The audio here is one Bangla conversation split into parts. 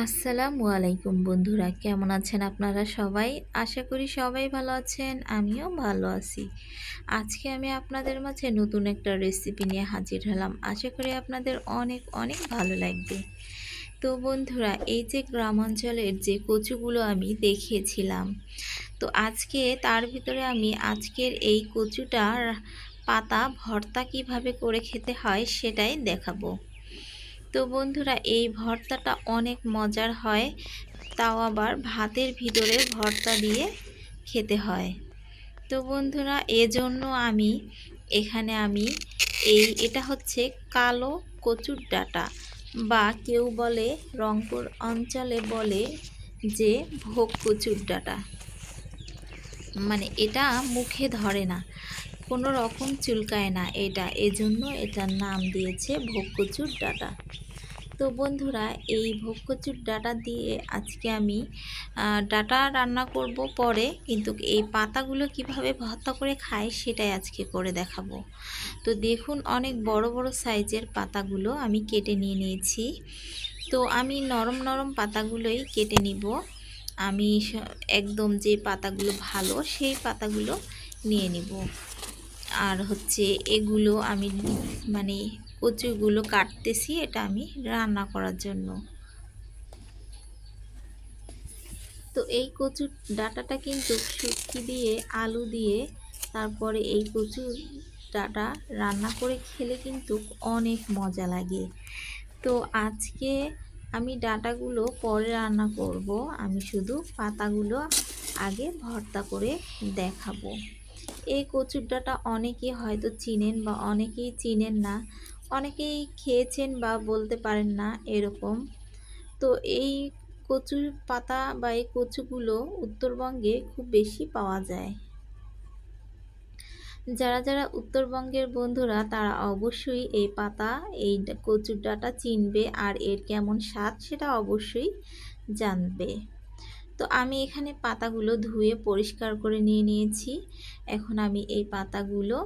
আসসালামু আলাইকুম বন্ধুরা, কেমন আছেন আপনারা সবাই? আশা করি সবাই ভালো আছেন, আমিও ভালো আছি। আজকে আমি আপনাদের মাঝে নতুন একটা রেসিপি নিয়ে হাজির হলাম। আশা করি আপনাদের অনেক অনেক ভালো লাগবে। তো বন্ধুরা, এই যে গ্রামাঞ্চলের যে কচুগুলো আমি দেখিয়েছিলাম, তো আজকে তার ভিতরে আমি আজকের এই কচুটার পাতা, ভর্তা কীভাবে করে খেতে হয় সেটাই দেখাবো। তো বন্ধুরা, এই ভর্তাটা অনেক মজার হয়। তাও আবার ভাতের ভিতরে ভর্তা দিয়ে খেতে হয়। তো বন্ধুরা, এজন্য আমি, এখানে আমি এই, এটা হচ্ছে কালো কচুর ডাটা বা কেউ বলে রংপুর অঞ্চলে বলে যে ভোগ কচুর ডাটা। মানে এটা মুখে ধরে না। কোনো রকম চুলকায় না এটা। এজন্য এটার নাম দিয়েছে ভোগ কচুর ডাটা। তো বন্ধুরা, এই ভোগ কচুর ডাটা দিয়ে আজকে আমি ডাটা রান্না করব পরে, কিন্তু এই পাতাগুলো কীভাবে ভর্তা করে খায় সেটাই আজকে করে দেখাবো। তো দেখুন, অনেক বড় বড় সাইজের পাতাগুলো আমি কেটে নিয়ে নিয়েছি। তো আমি নরম নরম পাতাগুলোই কেটে নিব। আমি একদম যে পাতাগুলো ভালো, সেই পাতাগুলো নিয়ে নিব। আর হচ্ছে এগুলো আমি মানে কচুগুলো কাটতেছি, এটা আমি রান্না করার জন্য। তো এই কচুর ডাটাটা কিন্তু শুটকি দিয়ে, আলু দিয়ে, তারপরে এই কচুর ডাটা রান্না করে খেলে কিন্তু অনেক মজা লাগে। তো আজকে আমি ডাটাগুলো পরে রান্না করব, আমি শুধু পাতাগুলো আগে ভর্তা করে দেখাবো। এই কচুর ডাটা অনেকে হয়তো চিনেন বা অনেকেই চিনেন না, অনেকেই খেয়েছেন বা বলতে পারেন না এরকম। তো এই কচুর পাতা বা এই কচুগুলো উত্তরবঙ্গে খুব বেশি পাওয়া যায়। যারা যারা উত্তরবঙ্গের বন্ধুরা, তারা অবশ্যই এই পাতা, এই কচুর ডাটা চিনবে আর এর কেমন স্বাদ সেটা অবশ্যই জানবে। তো আমি এখানে পাতাগুলো ধুয়ে পরিষ্কার করে নিয়ে নিয়েছি। এখন আমি এই পাতাগুলো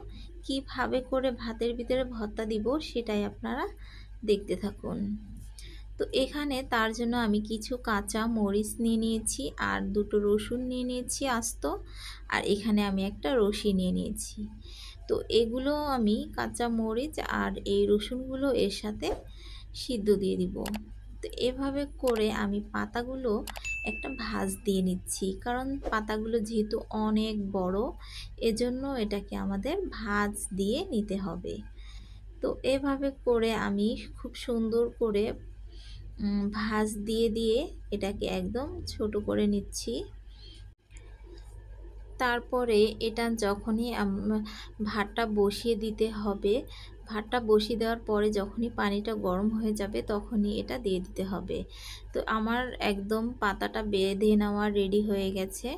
কীভাবে করে ভাতের ভিতরে ভর্তা দিব সেটাই আপনারা দেখতে থাকুন। তো এখানে তার জন্য আমি কিছু কাঁচা মরিচ নিয়ে নিয়েছি আর দুটো রসুন নিয়ে নিয়েছি আস্ত। আর এখানে আমি একটা রসি নিয়ে নিয়েছি। তো এগুলো আমি কাঁচা মরিচ আর এই রসুনগুলো এর সাথে সিদ্ধ দিয়ে দিব। তো এভাবে করে আমি পাতাগুলো একটা ভাজ দিয়ে নিচ্ছি। কারণ পাতাগুলো যেহেতু অনেক বড়, এজন্য এটাকে আমাদের ভাজ দিয়ে নিতে হবে। তো এভাবে করে আমি খুব সুন্দর করে ভাজ দিয়ে দিয়ে এটাকে একদম ছোট করে নিচ্ছি। তারপরে এটা যখনই ভাতটা বসিয়ে দিতে হবে ভাতটা বসিয়ে দেওয়ার পরে যখনই পানিটা গরম হয়ে যাবে তখনই এটা দিয়ে দিতে হবে। তো আমার একদম পাতাটা বেঁধে নেওয়া রেডি হয়ে গেছে।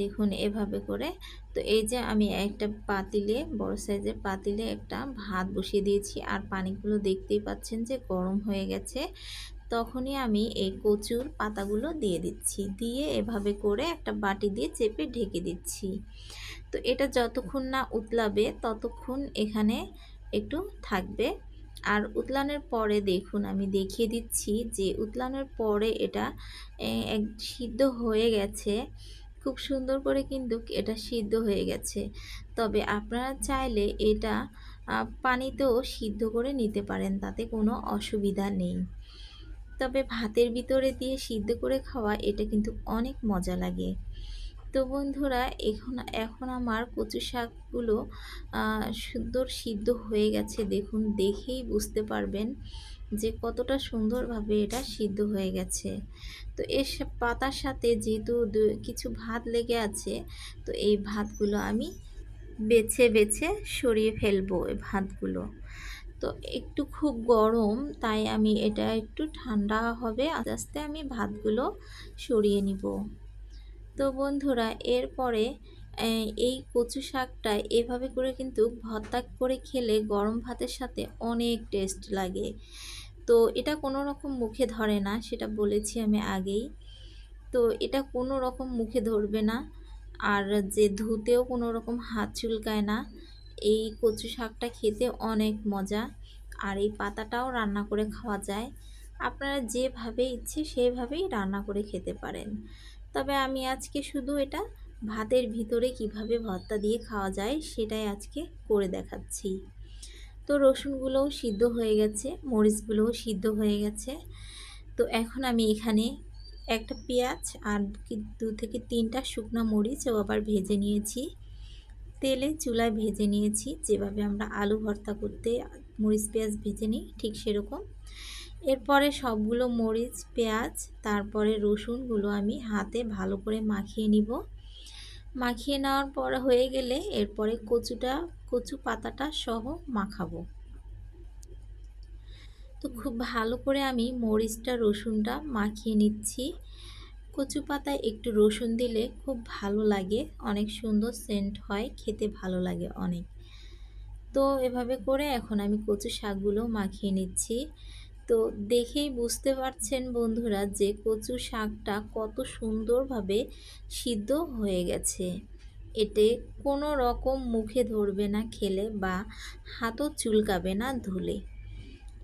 দেখুন এভাবে করে। তো এই যে আমি একটা পাতিলে, বড় সাইজের পাতিলে একটা ভাত বসিয়ে দিয়েছি আর পানিগুলো দেখতেই পাচ্ছেন যে গরম হয়ে গেছে। তখনই আমি এই কচুর পাতাগুলো দিয়ে দিচ্ছি। দিয়ে এভাবে করে একটা বাটি দিয়ে চেপে ঢেকে দিচ্ছি। তো এটা যতক্ষণ না উতলাবে ততক্ষণ এখানে একটু থাকবে। আর উতলানোর পরে দেখুন, আমি দেখিয়ে দিচ্ছি যে উতলানোর পরে এটা এক সিদ্ধ হয়ে গেছে। খুব সুন্দর করে কিন্তু এটা সিদ্ধ হয়ে গেছে। তবে আপনারা চাইলে এটা পানিতেও সিদ্ধ করে নিতে পারেন, তাতে কোনো অসুবিধা নেই। তবে ভাতের ভিতরে দিয়ে সিদ্ধ করে খাওয়া, এটা কিন্তু অনেক মজা লাগে। তো বন্ধুরা, এখন এখন আমার কচু শাকগুলো সুন্দর সিদ্ধ হয়ে গেছে। দেখুন, দেখেই বুঝতে পারবেন যে কতটা সুন্দরভাবে এটা সিদ্ধ হয়ে গেছে। তো এর পাতার সাথে যেহেতু কিছু ভাত লেগে আছে, তো এই ভাতগুলো আমি বেছে বেছে সরিয়ে ফেলব এই ভাতগুলো। তো একটু খুব গরম, তাই আমি এটা একটু ঠান্ডা হবে, আস্তে আস্তে আমি ভাতগুলো সরিয়ে নিব। তো বন্ধুরা, এরপরে এই কচু শাকটা এভাবে করে কিন্তু ভর্তা করে খেলে গরম ভাতের সাথে অনেক টেস্ট লাগে। তো এটা কোনো রকম মুখে ধরে না, সেটা বলেছি আমি আগেই। তো এটা কোনো রকম মুখে ধরবে না, আর যে ধুতেও কোনো রকম হাত চুলকায় না, এই কচু শাকটা খেতে অনেক মজা। আর এই পাতাটাও রান্না করে খাওয়া যায়। আপনারা যেভাবে ইচ্ছে সেভাবেই রান্না করে খেতে পারেন। তবে আমি আজকে শুধু এটা ভাতের ভিতরে কীভাবে ভর্তা দিয়ে খাওয়া যায় সেটাই আজকে করে দেখাচ্ছি। তো রসুনগুলোও সিদ্ধ হয়ে গেছে, মরিচগুলোও সিদ্ধ হয়ে গেছে। তো এখন আমি এখানে একটা পেঁয়াজ আর দু থেকে তিনটা শুকনো মরিচও আবার ভেজে নিয়েছি। তেলে চুলায় ভেজে নিয়েছি, যেভাবে আমরা আলু ভর্তা করতে মরিচ পেঁয়াজ ভেজে নিই ঠিক সেরকম। এরপরে সবগুলো মরিচ, পেঁয়াজ, তারপরে রসুনগুলো আমি হাতে ভালো করে মাখিয়ে নিব। মাখিয়ে নেওয়ার পর হয়ে গেলে এরপরে কচুটা, কচু পাতাটা সহ মাখাবো। তো খুব ভালো করে আমি মরিচটা, রসুনটা মাখিয়ে নিচ্ছি। কচু পাতায় একটু রসুন দিলে খুব ভালো লাগে, অনেক সুন্দর সেন্ট হয়, খেতে ভালো লাগে অনেক। তো এভাবে করে এখন আমি কচু শাকগুলো মাখিয়ে নিচ্ছি। তো দেখেই বুঝতে পারছেন বন্ধুরা যে কচু শাকটা কত সুন্দরভাবে সিদ্ধ হয়ে গেছে। এতে কোনো রকম মুখে ধরবে না খেলে বা হাতও চুলকাবে না ধুলে।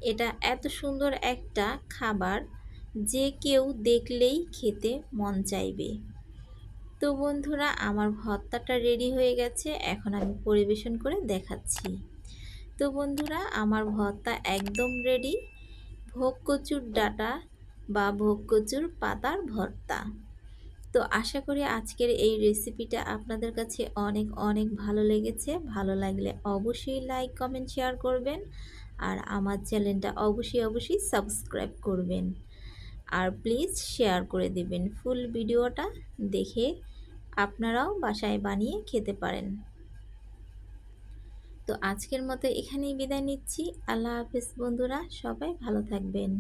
এটা এত সুন্দর একটা খাবার যে কেউ দেখলেই খেতে মন চাইবে। তো বন্ধুরা, আমার ভর্তাটা রেডি হয়ে গেছে। এখন আমি পরিবেশন করে দেখাচ্ছি। তো বন্ধুরা, আমার ভর্তা একদম রেডি। ভোগ কচুর ডাটা বা ভোগ কচুর পাতার ভর্তা। তো আশা করি আজকের এই রেসিপিটা আপনাদের কাছে অনেক অনেক ভালো লেগেছে। ভালো লাগলে অবশ্যই লাইক, কমেন্ট, শেয়ার করবেন আর আমার চ্যানেলটা অবশ্যই অবশ্যই সাবস্ক্রাইব করবেন। আর প্লিজ শেয়ার করে দেবেন ফুল ভিডিওটা দেখে আপনারাও বাসায় বানিয়ে খেতে পারেন। তো আজকের মতো এখানেই বিদায় নিচ্ছি। আল্লাহ হাফিজ বন্ধুরা সবাই ভালো থাকবেন।